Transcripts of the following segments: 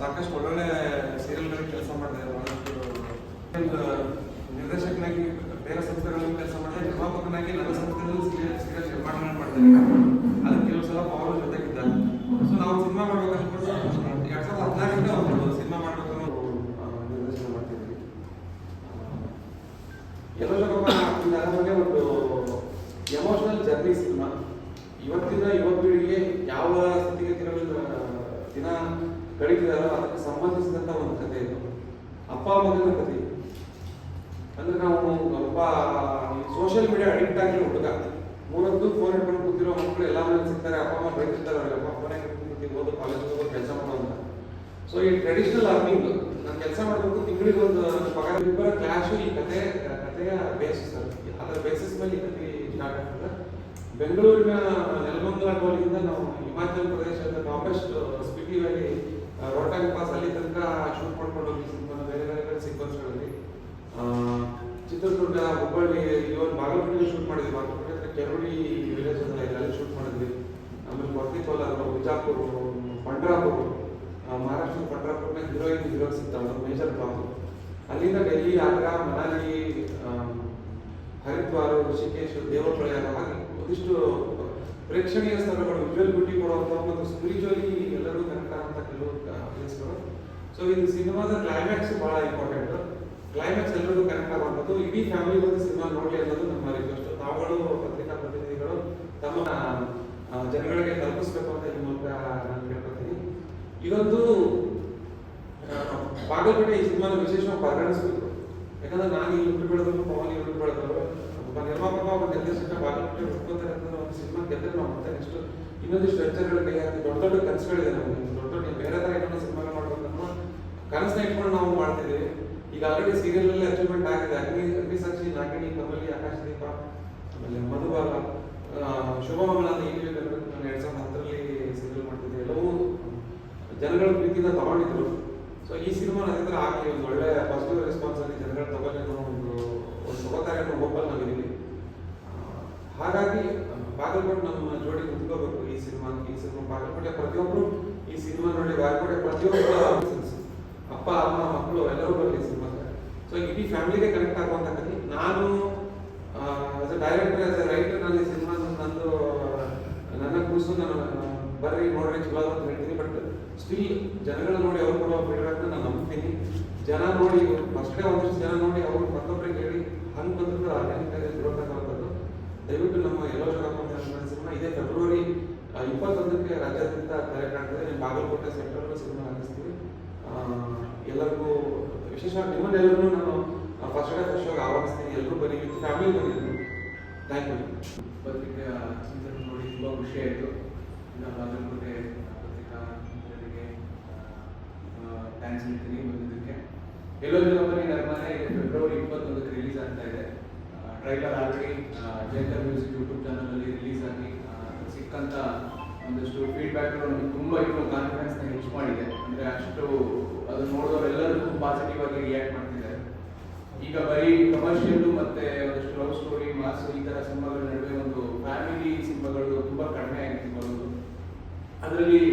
ಸಾಕಷ್ಟು ಒಳ್ಳೊಳ್ಳೆ ಸೀರಿಯಲ್ಗಳಿಗೆ ಕೆಲಸ ಮಾಡಿದೆ. ಬಹಳಷ್ಟು ನಿರ್ದೇಶಕನಾಗಿ, ಬೇರೆ ಸಂಸ್ಥೆಗಳಲ್ಲಿ ಕೆಲಸ ಮಾಡಿದೆ. ನಿರ್ಮಾಪಕನಾಗಿ ನನ್ನ ಸಂಸ್ಥೆಯಲ್ಲಿ ಸೀರಿಯಲ್ ನಿರ್ಮಾಣ ಮಾಡ್ತಾರೆ ಅದಕ್ಕೆ ಕೆಲವು ಸಲ ಪವರ್ ಜೊತೆಗಿದ್ದ. ಸೊ ನಾವು ಸಿನಿಮಾ ಮಾಡ್ಬೇಕು ಅನ್ಕೊಂಡು ಎರಡ್ ಸಾವಿರದ ಹದಿನಾರರಿಂದ ಒಂದು ಸಿನಿಮಾ ಮಾಡ್ಬೇಕು ನಿರ್ದೇಶನ ಮಾಡ್ತಿದ್ವಿ. ಬಗ್ಗೆ ಒಂದು ಎಮೋಷನಲ್ ಜರ್ನಿ ಸಿನಿಮಾ ಇವತ್ತಿನ ಯುವ ಪೀಳಿಗೆ ಯಾವ ಸ್ಥಿತಿಗತಿಗಳಲ್ಲಿ ದಿನ ಕಳೀತಿದಾರೋ ಅದಕ್ಕೆ ಸಂಬಂಧಿಸಿದಂತ ಒಂದು ಕಥೆ ಇದು. ಅಪ್ಪ ಮಗನ ಕಥೆ ಅಂದ್ರೆ ನಾವು, ಅಪ್ಪ ಸೋಷಿಯಲ್ ಮೀಡಿಯಾ ಅಡಿಕ್ಟ್ ಆಗಿ ಹುಡುಗ ಮೂರದ್ದು ಫೋನ್ ಇಟ್ಕೊಂಡು ಕೂತಿರೋ ಮಕ್ಕಳು ಎಲ್ಲ ಮನೇಲಿ ಸಿಗ್ತಾರೆ, ಅಪ್ಪ, ಅಮ್ಮ ಬೈತಿರ್ತಾರೆ ಅಪ್ಪ ಫೋನ್ ಕೂತಿ ಓದು ಕಾಲೇಜ್ ಹೋಗೋ ಕೆಲಸ ಮಾಡೋ ಅಂತ. ಸೊ ಈ ಟ್ರೆಡಿಷನಲ್ ಅರ್ನಿಂಗ್ ನಾನು ಕೆಲಸ ಮಾಡಬೇಕು ತಿಂಗಳಿಗೆ ಒಂದು ಪಗಾರ. ಇಬ್ಬರ ಕ್ಲಾಶು ಈ ಕತೆ ಕಥೆಯ ಬೇಸಿಸ್ ಅದರ ಬೇಸಿಸ್ ಮೇಲೆ ಈ ಕಥೆ ಸ್ಟಾರ್ಟ್ ಆಗ್ತದೆ. ಬೆಂಗಳೂರಿನ ನೆಲಮಂಗಲ ಟೋಲಿಂದ ನಾವು ಹಿಮಾಚಲ ಪ್ರದೇಶದ ಟಾಪೆಸ್ಟ್ ಸ್ಪಿಟಿ ರೋಟಾಂಗ್ ಪಾಸ್ ಅಲ್ಲಿ ತನಕ ಶೂಟ್ ಮಾಡ್ಕೊಂಡು ಹೋಗಿ ಸಿನಿಮಾ ಬೇರೆ ಬೇರೆ ಬೇರೆ ಸೀಕ್ವೆನ್ಸ್ಗಳಲ್ಲಿ ಚಿತ್ರದುರ್ಗ, ಹುಬ್ಬಳ್ಳಿ ಇವನ್ ಬಾಗಲಕೋಟೆ ಶೂಟ್ ಮಾಡಿದ್ವಿ. ಬಾಗಲಕೋಟೆ ಹತ್ರ ಕೆರವಳಿ ವಿಲೇಜ್ ಅಂತ ಇದೆ, ಅಲ್ಲಿ ಶೂಟ್ ಮಾಡಿದ್ವಿ. ಆಮೇಲೆ ಕೊರ್ತಿ ಕೋಲಾರ ಬಿಜಾಪುರ, ಪಂಡ್ರಾಪುರ. ಮಹಾರಾಷ್ಟ್ರದ ಪಂಡ್ರಾಪುರ್ನ ಹೀರೋಯಿನ್ ಹೀರೋ ಸಿಗ್ತಾವೆ ಮೇಜರ್ ಬ್ಲಾಕ್ ಅಲ್ಲಿಂದ ಡೆಲ್ಲಿ ಆಗ್ರಾ ಮನಾಲಿ ಹರಿದ್ವಾರ ಋಷಿಕೇಶ್ ದೇವಪ್ರಯಾಗ ಹಾಗೆ ಒಂದಿಷ್ಟು ಪ್ರೇಕ್ಷಣೀಯ ಸ್ಥಳಗಳು ವಿಜುವಲ್ ಬ್ಯೂಟಿ ಕೊಡುವಂಥ ಮತ್ತು ಸ್ಪಿರಿಚುವಲಿ ಎಲ್ಲರೂ ಕನೆಕ್ಟ್ ಆಗುವಂಥ ಕೆಲವು ಪ್ಲೇಸ್ಗಳು ಸೊ ಇದು ಸಿನಿಮಾದ ಕ್ಲೈಮ್ಯಾಕ್ಸ್ ಬಹಳ ಇಂಪಾರ್ಟೆಂಟ್ ಕ್ಲೈಮ್ಯಾಕ್ಸ್ ಎಲ್ಲರಿಗೂ ಕನೆಕ್ಟ್ ಆಗುವಂಥದ್ದು. ಇಡೀ ಫ್ಯಾಮಿಲಿ ಬಂದು ಸಿನಿಮಾ ನೋಡಿ ಅನ್ನೋದು ನಮ್ಮ ರಿಕ್ವೆಸ್ಟ್ ತಾವುಗಳು, ಪತ್ರಿಕಾ ಪ್ರತಿನಿಧಿಗಳು ತಮ್ಮ ಜನಗಳಿಗೆ ತಲುಪಿಸ್ಬೇಕು ಅಂತ ಈ ಮೂಲಕ ನಾನು ಕೇಳ್ಕೊತೀನಿ. ಇದೊಂದು ಬಾಗಲಪೇಟೆ ಈ ಸಿನಿಮಾನ ವಿಶೇಷವಾಗಿ ಪರಿಗಣಿಸಬೇಕು. ಯಾಕಂದ್ರೆ ನಾನು ಇಲ್ಲಿ ಹುಟ್ಟು ಬೆಳೆದ್ರು ಪವನ್ ಇಲ್ಲಿ ಹುಟ್ಟು ಬೆಳೆದವರು ಒಬ್ಬ ನಿರ್ಮಾಪಕ ಒಬ್ಬ ನಿರ್ದೇಶಕ ಹುಟ್ಕೋತಾರೆ ಅಂತಂದ್ರೆ ಒಂದು ಸಿನಿಮಾ ಗೆದ್ದರೆ ನಾವು ಮತ್ತೆ ನೆಕ್ಸ್ಟ್ ಇನ್ನೊಂದಿಷ್ಟು ವೆಂಚರ್ಗಳ ಕೈ ಹಾಕಿ ದೊಡ್ಡ ದೊಡ್ಡ ಕನಸುಗಳಿದೆ ನಮಗೆ. ದೊಡ್ಡ ದೊಡ್ಡ ಬೇರೆ ಥರ ಇನ್ನೊಂದು ಸಿನಿಮಾ ಮಾಡ್ಬೇಕು ಅನ್ನೋ ಕನಸನ್ನ ಇಟ್ಕೊಂಡು ನಾವು ಮಾಡ್ತಿದ್ದೀವಿ ಈಗ ಆಲ್ರೆಡಿ ಸೀರಿಯಲ್ ಅಲ್ಲಿ ಅಚೀವ್ಮೆಂಟ್ ಆಗಿದೆ. ಅಗ್ನಿ ಅಗ್ನಿ ಸಾಕ್ಷಿ ನಾಗಿಣಿ ಕಮಲಿ ಆಕಾಶದೀಪ ಆಮೇಲೆ ಮಧುಬಾಲ ಆ, ಶುಭಮಂಗಳ ಅಂತ ಈ ಟಿವಿ ಕನ್ನಡ ನಾನು ಎರಡ್ ಸಾವಿರದ ಹತ್ತರಲ್ಲಿ ಸೀರಿಯಲ್ ಮಾಡ್ತಿದ್ದೆ. ಎಲ್ಲವೂ ಜನಗಳ ಪ್ರೀತಿಯಿಂದ ತಗೊಂಡಿದ್ರು. ಸೊ ಈ ಸಿನಿಮಾ ನನ್ನ ಆಗಲಿ ಒಂದು ಒಳ್ಳೆ ಪಾಸಿಟಿವ್ ರೆಸ್ಪಾನ್ಸ್ ಅಲ್ಲಿ ಜನಗಳು ತಗೊಳ್ಳಿ ಅನ್ನೋ ಒಂದು ಒಂದು ತಗೋತಾರೆ ಅನ್ನೋ ಹೋಪಲ್ಲಿ ನಾವಿದ್ದೀವಿ ಹಾಗಾಗಿ ಬಾಗಲಕೋಟೆ ನಮ್ಮ ಜೋಡಿ ಕುತ್ಕೋಬೇಕು. ಈ ಸಿನಿಮಾ ಈ ಸಿನಿಮಾ ಬಾಗಲಕೋಟೆ ಪ್ರತಿಯೊಬ್ಬರು ಈ ಸಿನಿಮಾ ನೋಡಿ ಬಾಗಲಕೋಟೆ ಪ್ರತಿಯೊಬ್ಬರು ಅಪ್ಪ, ಅಮ್ಮ, ಮಕ್ಕಳು ಎಲ್ಲರೂ ಬರಲಿ ಸಿನಿಮಾಗೆ ಸೊ ಇಡೀ ಫ್ಯಾಮಿಲಿಗೆ ಕನೆಕ್ಟ್ ಆಗುವಂತ ಕಥೆ. ನಾನು as a director as a writer ನಾನು ಈ ಸಿನಿಮಾ ನಂದು, ನನ್ನ ಕೂಸು ನಾನು ಬರ್ರಿ, ನೋಡ್ರಿ, ಚಲೋ ಅಂತ ಹೇಳ್ತೀನಿ. ಬಟ್ ಸ್ಟಿಲ್ ಜನಗಳ ನೋಡಿ ಅವ್ರು ಕೊಡೋ ಫೀಡ್ಬ್ಯಾಕ್ ನಾನು ನಂಬ್ತೀನಿ. ಜನ ನೋಡಿ ಫಸ್ಟ್ ಒಂದಿಷ್ಟು ಜನ ನೋಡಿ ಅವ್ರು ಮತ್ತೊಬ್ಬರಿಗೆ ಹೇಳಿ ಹಂಗೆ ಬಂದ್ರು ಆರ್ಗ್ಯಾನಿಕ್ ಆಗಿ ಗ್ರೋತ್ ಆಗುವಂಥದ್ದು ದಯವಿಟ್ಟು ನಮ್ಮ ಎಲ್ಲೋ ಜಗಪ್ಪ ಸಿನಿಮಾ ಇದೇ ಫೆಬ್ರವರಿ ಆ, ಇಪ್ಪತ್ತೊಂದಕ್ಕೆ ರಾಜ್ಯಾದ್ಯಂತ ಕಾರ್ಯಕ್ರಮ ಆಗ್ತದೆ ನಿಮ್ಮ ಸೆಂಟ್ರಲ್ ಸಿನಿಮಾ ಹಾಕಿಸ್ತೀವಿ ಎಲ್ಲರಿಗೂ ವಿಶೇಷವಾಗಿ ನಿಮ್ಮನ್ನೆಲ್ಲರೂ ನಾನು ಫಸ್ಟ್ ಡೇ ಫಸ್ಟ್ ಶೋಗೆ ಆಹ್ವಾನಿಸ್ತೀನಿ. ಎಲ್ಲರೂ ಬನ್ನಿ ವಿತ್ ಫ್ಯಾಮಿಲಿ ಬಂದಿದ್ದೀನಿ ಥ್ಯಾಂಕ್ ಯು ಪತ್ರಿಕೆ, ಚಿಂತನೆ ನೋಡಿ, ತುಂಬ ಖುಷಿ ಆಯಿತು. ಇನ್ನು ಬಾಗಲಕೋಟೆ ಪತ್ರಿಕಾ ಮಿತ್ರರಿಗೆ ಥ್ಯಾಂಕ್ಸ್ ಹೇಳ್ತೀನಿ ಬಂದಿದ್ದಕ್ಕೆ. ಎಲ್ಲೋ ಜನಪದಿ ನರ್ಮನೆ ಇದು. ಫೆಬ್ರವರಿ ಇಪ್ಪತ್ತೊಂದಕ್ಕೆ ರಿಲೀಸ್ ಆಗ್ತಾ ಇದೆ. ಟ್ರೈಲರ್ ಆಗಿ ಜೇಂಕರ್ ಮ್ಯೂಸಿಕ್ ಯೂಟ್ಯೂಬ್ ಚಾನಲಲ್ಲಿ ರಿಲೀಸ್ ಆಗಿ ಸಿಕ್ಕಂಥ ಒಂದಷ್ಟು ಫೀಡ್ಬ್ಯಾಕ್ ನಮಗೆ ತುಂಬ ಇನ್ನೂ ಕಾನ್ಫಿಡೆನ್ಸ್ನ ಹೆಚ್ಚು ಮಾಡಿದೆ. ಅಂದರೆ ಅಷ್ಟು ಅದು ನೋಡೋರೆಲ್ಲರೂ ತುಂಬ ಪಾಸಿಟಿವ್ ಆಗಿ ರಿಯಾಕ್ಟ್ ಮಾಡ್ತಿದ್ದಾರೆ ಈಗ ಬರೀ ಕಮರ್ಷಿಯಲ್ ಮತ್ತೆ ಒಂದಷ್ಟು ಲವ್ ಸ್ಟೋರಿ ಮಾಸ್ ಈ ತರ ಸಿನಿಮಾಗಳ ನಡುವೆ ಒಂದು ಫ್ಯಾಮಿಲಿ ಸಿನಿಮಾಗಳು ತುಂಬಾ ಕಡಿಮೆ ಆಗಿತ್ತು ಬರೋದು ಅದರಲ್ಲಿ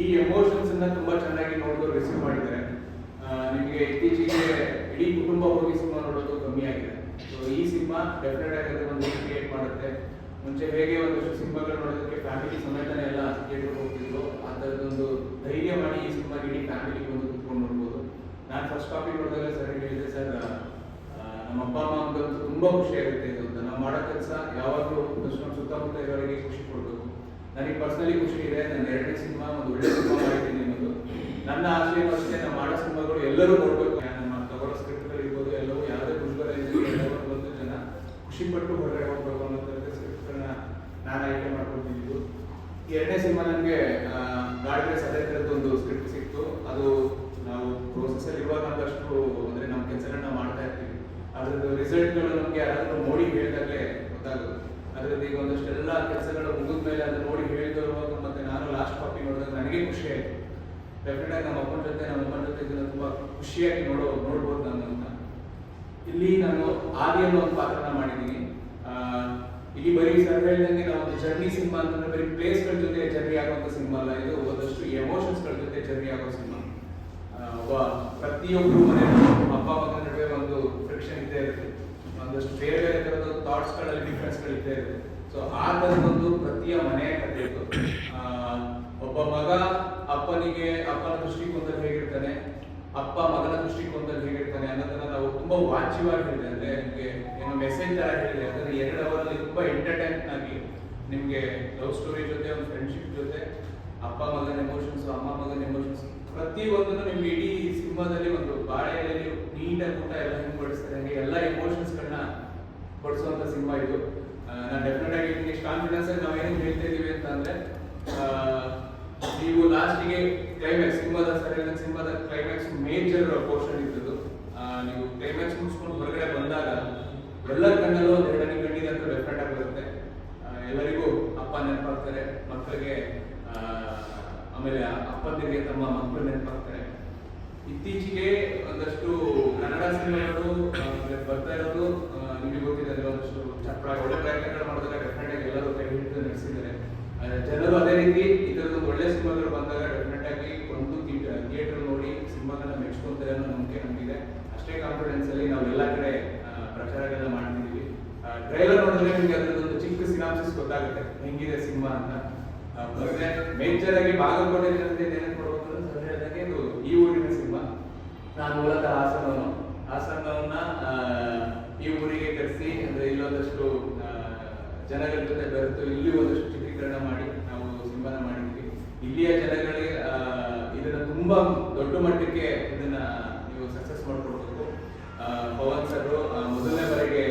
ಈ ಎಮೋಷನ್ಸ್ ಅನ್ನ ತುಂಬಾ ಚೆನ್ನಾಗಿ ನೋಡಿದವರು ರಿಸೀವ್ ಮಾಡಿದ್ದಾರೆ. ನಿಮಗೆ ಇತ್ತೀಚೆಗೆ ಇಡೀ ಕುಟುಂಬ ಹೋಗಿ ಸಿನಿಮಾ ನೋಡೋದು ಕಮ್ಮಿ ಆಗಿದೆ. ಸೊ ಈ ಸಿನಿಮಾ ಡೆಫಿನೆಟ್ ಆಗಿ ಒಂದು ಕ್ರಿಯೇಟ್ ಮಾಡುತ್ತೆ. ಮುಂಚೆ ಹೇಗೆ ಒಂದಷ್ಟು ಸಿನಿಮಾಗಳು ನೋಡೋದಕ್ಕೆ ಫ್ಯಾಮಿಲಿ ಸಮೇತನೇ ಎಲ್ಲ ಥಿಯೇಟರ್ ಹೋಗ್ತಿದ್ರು ಆ ಥರದ್ದೊಂದು ಧೈರ್ಯ ಮಾಡಿ ಈ ಸಿನಿಮಾಗೆ ಇಡೀ ಫ್ಯಾಮಿಲಿ ಬಂದು ಕುತ್ಕೊಂಡು ನೋಡ್ಬೋದು. ನಾನು ಫಸ್ಟ್ ಕಾಪಿ ನೋಡಿದಾಗ ಸರ್ ಹೇಳಿದೆ ಸರ್ ನಮ್ಮ ಅಪ್ಪ, ಅಮ್ಮ ಅಂತಂದು ತುಂಬ ಖುಷಿ ಆಗುತ್ತೆ ಇದು ಅಂತ. ನಾವು ಮಾಡೋ ಕೆಲಸ ಯಾವಾಗಲೂ ನಮ್ಮ ಸುತ್ತಮುತ್ತ ಇರೋರಿಗೆ ಖುಷಿ ಕೊಡಬೇಕು. ನನಗೆ ಪರ್ಸ್ನಲಿ ಖುಷಿ ಇದೆ ನನ್ನ ಎರಡನೇ ಸಿನಿಮಾ, ಒಂದು ಒಳ್ಳೆ ಸಿನಿಮಾ ಮಾಡಿದ್ದೀನಿ ಅನ್ನೋದು. ನನ್ನ ಆಶಯ ಅಷ್ಟೇ ನಾವು ಮಾಡೋ ಸಿನಿಮಾಗಳು ಎಲ್ಲರೂ ನೋಡಬೇಕು ನಮ್ಮ ತಗೊಳ್ಳೋ ಸ್ಕ್ರಿಪ್ಟ್ಗಳು ಇರ್ಬೋದು ಎಲ್ಲವೂ ಯಾವುದೇ ಮುಜುಗರ ಇದ್ರೆ ಎಲ್ಲರೂ ಒಂದು ಜನ ಖುಷಿ ಪಟ್ಟು ಹೊರಗಡೆ ಹೋಗ್ಬೇಕು ಅನ್ನೋ ಥರದ ಸ್ಕ್ರಿಪ್ಟ್ಗಳನ್ನ ನಾನು ಆಯ್ಕೆ ಮಾಡ್ಕೊಳ್ತಿದ್ದು ಈ ಎರಡನೇ ಸಿನಿಮಾ ನನಗೆ ಗಾಡಿಗೆ ಅದೇ ಒಂದು ಸ್ಕ್ರಿಪ್ಟ್ ಸಿಕ್ತು. ಅದು ನಾವು ಪ್ರೋಸೆಸ್ ಅಲ್ಲಿ ಇರುವಾಗ ಅಷ್ಟು ಅಂದ್ರೆ ನಮ್ಮ ಕೆಲಸಗಳನ್ನ ಮಾಡ್ತಾ ಇರ್ತೀವಿ. ಅದ್ರದ್ದು ರಿಸಲ್ಟ್ಗಳು ನಮಗೆ ಯಾರಾದ್ರೂ ನೋಡಿ ಹೇಳಿದಾಗಲೇ ಗೊತ್ತಾಗುತ್ತೆ. ಅದ್ರದ್ದು ಈಗ ಒಂದಷ್ಟೆಲ್ಲ ಕೆಲಸಗಳು ಮುಗಿದ ಮೇಲೆ ಅದನ್ನ ನೋಡಿ ಹೇಳಿದವರು ಮತ್ತೆ ನಾನು ಲಾಸ್ಟ್ ಕಾಪಿ ನೋಡಿದಾಗ ನನಗೆ ಖುಷಿ ಆಯ್ತು. ಡೆಫಿನೆಟ್ ಆಗಿ ನಮ್ಮ ಅಪ್ಪನ ಜೊತೆ, ನಮ್ಮ ಅಮ್ಮನ ಜೊತೆ ಇದನ್ನ ತುಂಬಾ ಖುಷಿಯಾಗಿ ನೋಡೋ, ನೋಡ್ಬೋದು ನಾನು ಅಂತ. ಇಲ್ಲಿ ನಾನು ಆದಿ ಅನ್ನೋ ಒಂದು ಪಾತ್ರನ ಮಾಡಿದ್ದೀನಿ. ಇಲ್ಲಿ ಬರೀ ಸರ್ ಹೇಳಿದಂಗೆ ನಾವು ಒಂದು ಜರ್ನಿ ಸಿನಿಮಾ ಅಂತಂದ್ರೆ ಬರೀ ಪ್ಲೇಸ್ಗಳ ಜೊತೆ ಜರ್ನಿ ಆಗುವಂತ ಸಿನಿಮಾ ಅಲ್ಲ, ಇದು ಒಂದಷ್ಟು ಎಮೋಷನ್ಸ್ಗಳ ಜೊತೆ ಜರ್ನಿ ಆಗೋ ಸಿನಿಮಾ. ಒಬ್ಬ ಪ್ರತಿಯೊಬ್ಬರು ಮನೆ ಅಪ್ಪ ಮಗ ನಡುವೆ ಒಂದು ಫ್ರಿಕ್ಷನ್ ಇದ್ದೇ ಇರುತ್ತೆ. ಒಂದಷ್ಟು ಬೇರೆ ಬೇರೆ ಥರದ ಥಾಟ್ಸ್ಗಳಲ್ಲಿ ಡಿಫ್ರೆನ್ಸ್ಗಳು ಇದ್ದೇ ಇರುತ್ತೆ. ಸೊ ಆ ಒಂದು ಪ್ರತಿಯ ಮನೆಯ ಕಥೆ ಒಬ್ಬ ಮಗ ಅಪ್ಪನಿಗೆ, ಅಪ್ಪನ ದೃಷ್ಟಿಕೋನದಲ್ಲಿ ಹೇಗಿರ್ತಾನೆ? ಅಪ್ಪ ಮಗನ ದೃಷ್ಟಿಕೋನದಲ್ಲಿ ಹೇಗಿರ್ತಾನೆ ಅನ್ನೋದನ್ನ ನಾವು ತುಂಬಾ ಹೇಳಿದೆ. ಅಂದ್ರೆ ನಿಮಗೆ ಏನೋ ಮೆಸೇಜ್ ತರ ಹೇಳಿದೆ. ಅಂದ್ರೆ ಎರಡು ಅವರಲ್ಲಿ ತುಂಬಾ ಎಂಟರ್ಟೈನ್ ಆಗಿ ನಿಮ್ಗೆ ಲವ್ ಸ್ಟೋರಿ ಜೊತೆ, ಒಂದು ಫ್ರೆಂಡ್ಶಿಪ್ ಜೊತೆ, ಅಪ್ಪ ಮಗನ ಎಮೋಷನ್ಸ್ ಅಮ್ಮ ಮಗನ ಎಮೋಷನ್ಸ್ ಪ್ರತಿ ಒಂದನ್ನು ನಿಮ್ಗೆ ಇಡೀ ಸಿನಿಮಾದಲ್ಲಿ ಒಂದು ಬಾಳೆಯಲ್ಲಿ ನೀಟಾಗಿ ಊಟ ಎಲ್ಲ ಹೆಂಗ್ ಬಡಿಸ್ತಾರೆ ಹಂಗೆ ಎಲ್ಲ ಎಮೋಷನ್ಸ್ ಗಳನ್ನ ಕೊಡಿಸುವಂತ ಸಿನಿಮಾ ಇದು. ನಾನು ಡೆಫಿನೆಟ್ ಆಗಿ ನಿಮಗೆ ಕಾನ್ಫಿಡೆನ್ಸ್ ಆಗಿ ನಾವು ಏನೇನು ಹೇಳ್ತಾ ಇದೀವಿ ಅಂತ ಅಂದ್ರೆ ನೀವು ಲಾಸ್ಟಿಗೆ ಕ್ಲೈಮ್ಯಾಕ್ಸ್ ಸಿನಿಮಾದ ಸರಿಯಾದ ಸಿನಿಮಾದ ಕ್ಲೈಮ್ಯಾಕ್ಸ್ ಮೇಜರ್ ಪೋರ್ಷನ್ ಇದ್ದದ್ದು. ನೀವು ಕ್ಲೈಮ್ಯಾಕ್ಸ್ ಮುಗಿಸ್ಕೊಂಡು ಹೊರಗಡೆ ಬಂದಾಗ ಎಲ್ಲರ ಕಣ್ಣಲ್ಲೂ ಒಂದು ಎರಡನೇ ಕಣ್ಣಿಗೆ ಅಂತ ರೆಫ್ರೆಂಟ್ ಆಗಿ ಬರುತ್ತೆ. ಎಲ್ಲರಿಗೂ ಅಪ್ಪ ನೆನಪಾಗ್ತಾರೆ, ಮಕ್ಕಳಿಗೆ ಆಮೇಲೆ ಅಪ್ಪಂದಿರಿಗೆ ತಮ್ಮ ಮಕ್ಕಳು ನೆನಪಾಗ್ತಾರೆ. ಇತ್ತೀಚೆಗೆ ಒಂದಷ್ಟು ಕನ್ನಡ ಸಿನಿಮಾಗಳು ಬರ್ತಾ ಇರೋದು ನಿಮಗೆ ಗೊತ್ತಿದೆ ಅಂದ್ರೆ ಒಂದಷ್ಟು ಚಪ್ರ ಒಳ್ಳೆ ಪ್ರಯತ್ನಗಳು ಮಾಡಿದಾಗ ಡೆಫಿನೆಟ್ ಆಗಿ ಎಲ್ಲರೂ ಕೈ ಹಿಡಿದು ನಡೆಸಿದ್ದಾರೆ. ಜನರು ಅದೇ ರೀತಿ ಇದರದ್ದು ಒಳ್ಳೆ ಸಿನಿಮಾಗಳು ಬಂದಾಗ ಡೆಫಿನೆಟ್ ಆಗಿ ಒಂದು ಥಿಯೇಟರ್ ನೋಡಿ ಸಿನಿಮಾಗಳನ್ನ ಮೆಚ್ಕೊತಾರೆ ಅನ್ನೋ ನಂಬಿಕೆ ನಮಗಿದೆ. ಅಷ್ಟೇ ಕಾನ್ಫಿಡೆನ್ಸ್ ಅಲ್ಲಿ ನಾವು ಎಲ್ಲ ಕಡೆ ಪ್ರಚಾರಗಳನ್ನ ಮಾಡ್ತಿದೀವಿ. ಟ್ರೈಲರ್ ನೋಡಿದ್ರೆ ನಿಮಗೆ ಅದರದೊಂದು ಚಿಕ್ಕ ಸಿನಾಪ್ಸಿಸ್ ಗೊತ್ತಾಗುತ್ತೆ. ಹೆಂಗಿದೆ ಸಿನಿಮಾ ಅಂತ. ಮೇಜರ್ ಆಗಿ ಬಾಗಲಕೋಟೆ ಜನತೆ ಏನೇನು ಕೊಡ್ಬೇಕು ಅಂತ ಇದು ಈ ಊರಿನ ಸಿನಿಮಾ. ನಾನು ಮೂಲತಃ ಹಾಸನವನು. ಹಾಸನವನ್ನ ಈ ಊರಿಗೆ ಕರೆಸಿ ಅಂದ್ರೆ ಇಲ್ಲೊಂದಷ್ಟು ಜನಗಳ ಜೊತೆ ಬೆರೆತು ಇಲ್ಲಿ ಒಂದಷ್ಟು ಚಿತ್ರೀಕರಣ ಮಾಡಿ ನಾವು ಸಿನಿಮಾನ ಮಾಡಿದ್ವಿ ಇಲ್ಲಿಯ ಜನಗಳಿಗೆ ಆ, ಇದನ್ನ ತುಂಬಾ ದೊಡ್ಡ ಮಟ್ಟಕ್ಕೆ ಇದನ್ನ ನೀವು ಸಕ್ಸಸ್ ಮಾಡ್ಕೊಡ್ಬೇಕು ಆ, ಪವನ್ ಸರ್ ಮೊದಲನೇ ಬಾರಿಗೆ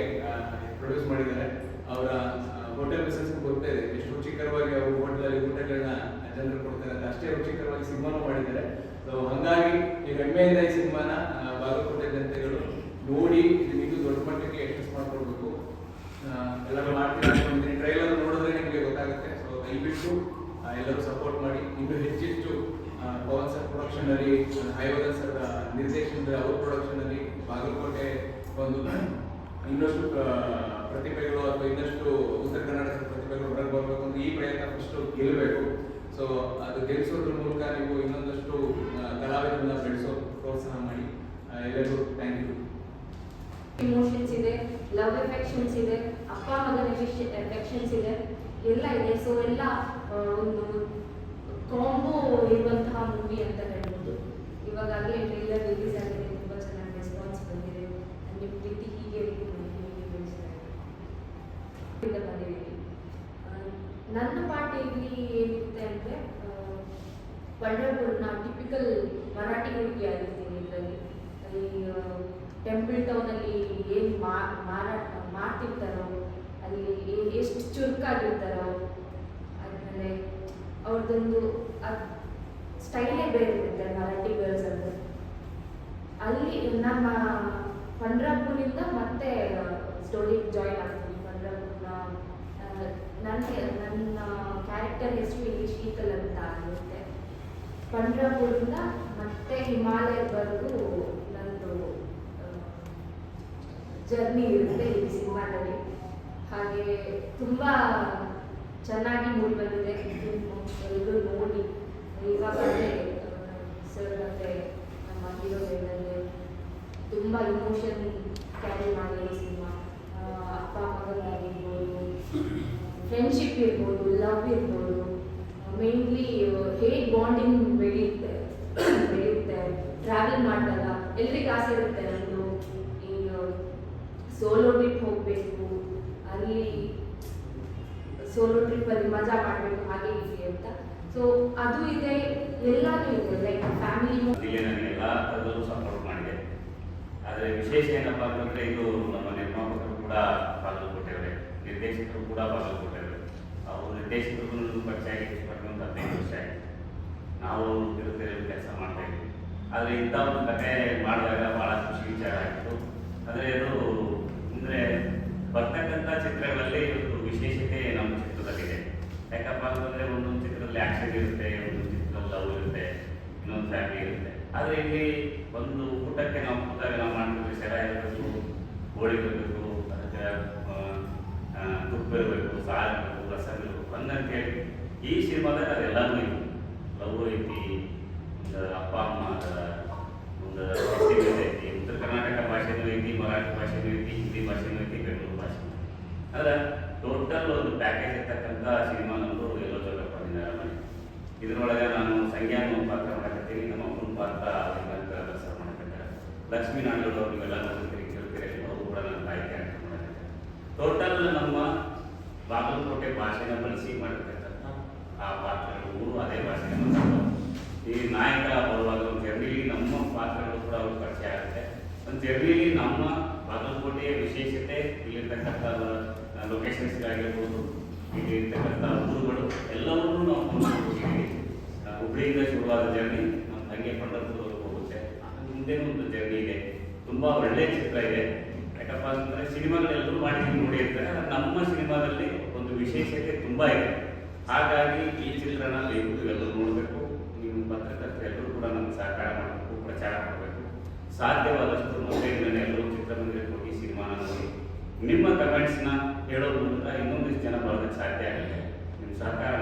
ಪ್ರೊಡ್ಯೂಸ್ ಮಾಡಿದ್ದಾರೆ ಅವರ ಹೋಟೆಲ್ ಬಿಸ್ನೆಸ್ ಗೊತ್ತೇ ಇದೆ ಎಷ್ಟು ರುಚಿಕರವಾಗಿ ಅವರು ಹೋಟೆಲಲ್ಲಿ ಊಟಗಳನ್ನ ಜನರು ಕೊಡ್ತಾರೆ ಅಂತ ಅಷ್ಟೇ ರುಚಿಕರವಾಗಿ ಸಿನಿಮಾನು ಮಾಡಿದ್ದಾರೆ. ಸೊ ಹಂಗಾಗಿ ಈ ಹೆಮ್ಮೆಯಿಂದ ಈ ಸಿನಿಮಾನ ಬಾಗಲಕೋಟೆ ಜನತೆಗಳು ನೋಡಿ ಇದು ದೊಡ್ಡ ಮಟ್ಟಕ್ಕೆ ಎಕ್ಸಸ್ ಮಾಡ್ಕೊಡ್ಬೇಕು. ಎಲ್ಲರೂ ಮಾಡ್ತೀನಿ ಟ್ರೈಲರ್ ನೋಡಿದ್ರೆ ನಿಮಗೆ ಗೊತ್ತಾಗುತ್ತೆ. ಸೊ ದಯವಿಟ್ಟು ಎಲ್ಲರೂ ಸಪೋರ್ಟ್ ಮಾಡಿ. ಇನ್ನು ಹೆಚ್ಚೆಚ್ಚು ಪವನ್ ಸರ್ ಪ್ರೊಡಕ್ಷನ್ ಅಲ್ಲಿ ಹೈವರ್ಧನ್ ಸರ್ ನಿರ್ದೇಶನದ ಅವ್ರ ಪ್ರೊಡಕ್ಷನ್ ಅಲ್ಲಿ ಬಾಗಲಕೋಟೆ ಒಂದು ಇನ್ನಷ್ಟು ಪ್ರತಿಭೆಗಳು ಅಥವಾ ಇನ್ನಷ್ಟು ಉತ್ತರ ಕರ್ನಾಟಕದ ಪ್ರತಿಭೆಗಳು ಹೊರಗೆ ಬರಬೇಕು ಅಂತ ಈ ಪ್ರಯತ್ನ ಫಸ್ಟ್ ಗೆಲ್ಲಬೇಕು. ಸೊ ಅದು ಗೆಲ್ಲಿಸೋದ್ರ ಮೂಲಕ ನೀವು ಇನ್ನೊಂದಷ್ಟು ಕಲಾವಿದರನ್ನ ಬೆಳೆಸೋ ಪ್ರೋತ್ಸಾಹ ಮಾಡಿ. ಎಲ್ಲರಿಗೂ ಥ್ಯಾಂಕ್ ಯು ಇಮೋಷನ್ಸ್ ಇದೆ ಲವ್ ಎಫೆಕ್ಷನ್ಸ್ ಇದೆ, ಅಪ್ಪ ಮಗನ ಎಫೆಕ್ಷನ್ಸ್ ಇದೆ, ಎಲ್ಲ ಇದೆ. ಸೊ ಎಲ್ಲ ಒಂದು ಕಾಂಬೋ ಇರುವಂತಹ ಮೂವಿ ಅಂತ ಹೇಳ್ಬೋದು. ಇವಾಗಲೇ ಟ್ರೈಲರ್ ರಿಲೀಸ್ ಆಗಿದೆ ತುಂಬ ಚೆನ್ನಾಗಿ ರೆಸ್ಪಾನ್ಸ್ ಬಂದಿದೆ ನಿಮ್ಮ ಪ್ರೀತಿ ಹೀಗೆ ಇರ್ಲಿ, ಹೀಗೆ ಬೆಳೆಸ್ತಾ ಇರಿ. ಇಂದ ಬಂದಿದ್ದೀವಿ ಆ, ನನ್ನ ಪಾರ್ಟ್ ಇಲ್ಲಿ ಏನಿರುತ್ತೆ ಅಂದರೆ ಪಂಡರ್ಪುರ್ನ ಟಿಪಿಕಲ್ ಮರಾಠಿ ಹುಡುಗಿ ಆಗಿರ್ತೀನಿ ಇದರಲ್ಲಿ. ಟೆಂಪಲ್ ಟೌನಲ್ಲಿ ಏನು ಮಾರಾಟ ಮಾಡ್ತಿರ್ತಾರೋ ಅಲ್ಲಿ ಎಷ್ಟು ಚುರುಕಾಗಿರ್ತಾರೋ, ಆದಮೇಲೆ ಅವ್ರದ್ದೊಂದು ಸ್ಟೈಲೇ ಬೇರೆ ಇರುತ್ತೆ ಮರಾಠಿ ಗರ್ಲ್ಸ್ ಅಂದರೆ ಅಲ್ಲಿ ನಮ್ಮ ಪಂಡ್ರಾಪುರಿಂದ ಮತ್ತೆ ಸ್ಟೋರಿ ಜಾಯಿನ್ ಆಗ್ತೀನಿ. ಪಂಡ್ರಾಪುರ್ನ ನನಗೆ, ನನ್ನ ಕ್ಯಾರೆಕ್ಟರ್ ಹೆಸರು ಇಲ್ಲಿ ಶೀತಲ್ ಅಂತ ಆಗಿರುತ್ತೆ. ಪಂಡ್ರಾಪುರಿಂದ ಮತ್ತೆ ಹಿಮಾಲಯದವರೆಗೂ ನಂದು ಜರ್ನಿ ಇರುತ್ತೆ ಈ ಸಿನಿಮಾದಲ್ಲಿ. ಹಾಗೆ ತುಂಬ ಚೆನ್ನಾಗಿ ಮೂಡಿ ಬಂದಿದೆ. ಎಲ್ಲರೂ ನೋಡಿ. ಇವಾಗಲೇ ಸರ್ ಮತ್ತೆ ನಮ್ಮ ಹೀರೋ ತುಂಬ ಇಮೋಷನ್ ಕ್ಯಾರಿ ಮಾಡಿರೋ ಸಿನಿಮಾ. ಅಪ್ಪ ಮಗನಾಗಿರ್ಬೋದು ಫ್ರೆಂಡ್ಶಿಪ್ ಇರ್ಬೋದು ಲವ್ ಇರ್ಬೋದು. ಮೇನ್ಲಿ ಹೇಗೆ ಬಾಂಡಿಂಗ್ ಬೆಳೆಯುತ್ತೆ ಬೆಳೆಯುತ್ತೆ ಟ್ರಾವೆಲ್ ಮಾಡಿದಾಗ ಎಲ್ರಿಗೂ ಆಸೆ ಇರುತ್ತೆ ನಂದು ಈ ಸೋಲೋ ಟ್ರಿಪ್ ಹೋಗಬೇಕು. ಅಲ್ಲಿ ಸೋಲೋ ಟ್ರಿಪ್ಪಲ್ಲಿ ಮಜಾ ಮಾಡಬೇಕು ಹಾಗೆ ಹೀಗೆ ಅಂತ. ಸೊ ಅದು ಇದೆ, ಎಲ್ಲಾನು ಇದೆ ಲೈಕ್ ಫ್ಯಾಮಿಲಿ ಎಲ್ಲ ಸಪೋರ್ಟ್ ಮಾಡಿದೆ. ಆದರೆ ವಿಶೇಷ ಏನಪ್ಪ ಅಂತಂದರೆ ಇದು ನಮ್ಮ ನಿರ್ಮಾಪಕರು ಕೂಡ ಬಾಗಲಕೋಟೆಯವರೇ ನಿರ್ದೇಶಕರು ಕೂಡ ಬಾಗಲಕೋಟೆಯವರೇ ಅವರು ನಿರ್ದೇಶಕರು ಪರಿಚಯ ಒಂದು ಹದಿನೈದು ಆಯಿತು ನಾವು ತಿರುಪತಿಯಲ್ಲಿ ಕೆಲಸ ಮಾಡ್ತಾ ಇದ್ವಿ. ಆದರೆ ಇಂಥ ಒಂದು ಕಥೆ ಮಾಡಿದಾಗ ಭಾಳ ಖುಷಿ ವಿಚಾರ ಆಯಿತು ಆದರೆ ಇದು ಅಂದರೆ ಬರ್ತಕ್ಕಂಥ ಚಿತ್ರಗಳಲ್ಲಿ ಒಂದು ವಿಶೇಷತೆ ನಮ್ಮ ಚಿತ್ರದಲ್ಲಿದೆ. ಯಾಕಪ್ಪ ಅಂತಂದರೆ ಒಂದೊಂದು ಚಿತ್ರದಲ್ಲಿ ಆ್ಯಕ್ಷನ್ ಇರುತ್ತೆ, ಒಂದೊಂದು ಚಿತ್ರದಲ್ಲಿ ಲವ್ ಇರುತ್ತೆ, ಇನ್ನೊಂದು ಫ್ಯಾಮಿಲಿ ಇರುತ್ತೆ. ಆದರೆ ಇಲ್ಲಿ ಒಂದು ಊಟಕ್ಕೆ ನಾವು ಕೂತಾಗ ನಾವು ಮಾಡಬೇಕು ಸೆರ ಇರಬೇಕು ಗೋಳಿ ಇರಬೇಕು, ಅದಕ್ಕೆ ತುಪ್ಪ ಇರಬೇಕು, ಸಾರು ಇರಬೇಕು ರಸ ಇರಬೇಕು ಈ ಸಿನಿಮಾದಾಗ ಅದೆಲ್ಲನೂ ಇತ್ತು ಲವ್ ಐತಿ, ಒಂದು ಅಪ್ಪ, ಅಮ್ಮ ಅದ ಐತಿ. ಮರಾಠಿ ಭಾಷೆನೂ ಐತಿ, ಹಿಂದಿ ಭಾಷೆನೂ ಐತಿ, ಬೆಂಗಳೂರು ಭಾಷೆ ಅಂದ್ರೆ ಟೋಟಲ್ ಒಂದು ಪ್ಯಾಕೇಜ್ ಇರ್ತಕ್ಕಂಥ ಸಿನಿಮಾ ನಮ್ಮದು ಎಲ್ಲೋ ಜೋಗಪ್ಪ ಮನೆ ಇದರೊಳಗೆ ನಾನು ಸಂಜ್ಞಾನ ಪಾತ್ರ ಮಾಡಕತ್ತೀನಿ, ನಮ್ಮ ಅಮ್ಮನ ಪಾತ್ರ ಅದನ್ನ ದರ್ಶನ ಮಾಡಕತ್ತಾರೆ ಲಕ್ಷ್ಮೀ ನಾಡೋಡು ನೀವೆಲ್ಲ ನೋಡ್ತೀರಿ ಕೇಳ್ತೀರಿ, ಅವರು ಕೂಡ ನನ್ನ ತಾಯಿ ಕ್ಯಾರೆಕ್ಟರ್ ಮಾಡಕತ್ತಾರೆ. ಟೋಟಲ್ ನಮ್ಮ ಬಾಗಲಕೋಟೆ ಭಾಷೆನ ಬಳಸಿ ಮಾಡಿರ್ತಕ್ಕಂಥ ಆ ಪಾತ್ರಗಳು ಮೂರು ಅದೇ ಭಾಷೆನ ಮಾತಾಡೋದು ಈ ನಾಯಕ ಬರುವಾಗ ಒಂದು ನಮ್ಮ ಪಾತ್ರಗಳು ಕೂಡ ಅವ್ರಿಗೆ ಪರಿಚಯ ಆಗುತ್ತೆ. ಒಂದು ಜರ್ನಿಲಿ ನಮ್ಮ ಬಾಗಲಕೋಟೆಯ ವಿಶೇಷತೆ, ಇಲ್ಲಿರ್ತಕ್ಕಂಥ ಲೊಕೇಶನ್ಸ್ಗಾಗಿರ್ಬೋದು ಇಲ್ಲಿ ಇರ್ತಕ್ಕಂಥ ಊರುಗಳು, ಎಲ್ಲವನ್ನೂ ನಾವು ಹೋಗಿದ್ದೀವಿ ಹುಬ್ಳಿಯಿಂದ ಶುರುವಾದ ಜರ್ನಿ, ನಮ್ಮ ತಂಗಿ ಪಂಡರಪುರದವರೆಗೂ ಹೋಗುತ್ತೆ. ಮುಂದೆ ಒಂದು ಜರ್ನಿ ಇದೆ. ತುಂಬ ಒಳ್ಳೆಯ ಚಿತ್ರ ಇದೆ. ಯಾಕಪ್ಪ ಅಂತಂದರೆ ಸಿನಿಮಾಗಳೆಲ್ಲರೂ ಮಾಡಿ ನೋಡಿರ್ತಾರೆ ನಮ್ಮ ಸಿನಿಮಾದಲ್ಲಿ ಒಂದು ವಿಶೇಷತೆ ತುಂಬ ಇದೆ. ಹಾಗಾಗಿ ಈ ಚಿತ್ರಣ ದಯವಿಟ್ಟು ಎಲ್ಲರೂ ನೋಡಬೇಕು ನಿಮ್ಮ ಪತ್ರಕರ್ತರು ಎಲ್ಲರೂ ಕೂಡ ನಮ್ಗೆ ಸಹಕಾರ ಮಾಡಬೇಕು, ಪ್ರಚಾರ ಮಾಡಬೇಕು. ಸಾಧ್ಯವಾದಷ್ಟು ಮೊದಲಿನ ಎಲ್ಲರೂ ಚಿತ್ರಮಂದಿರಕ್ಕೆ ಹೋಗಿ ಸಿನಿಮಾ ನೋಡಿ ನಿಮ್ಮ ಕಮೆಂಟ್ಸ್ನ ಹೇಳೋದ್ರ ಮೂಲಕ ಇನ್ನೊಂದಿಷ್ಟು ಜನ ಬರೋದಕ್ಕೆ ಸಾಧ್ಯ ಆಗುತ್ತೆ ನಿಮ್ಮ ಸಹಕಾರ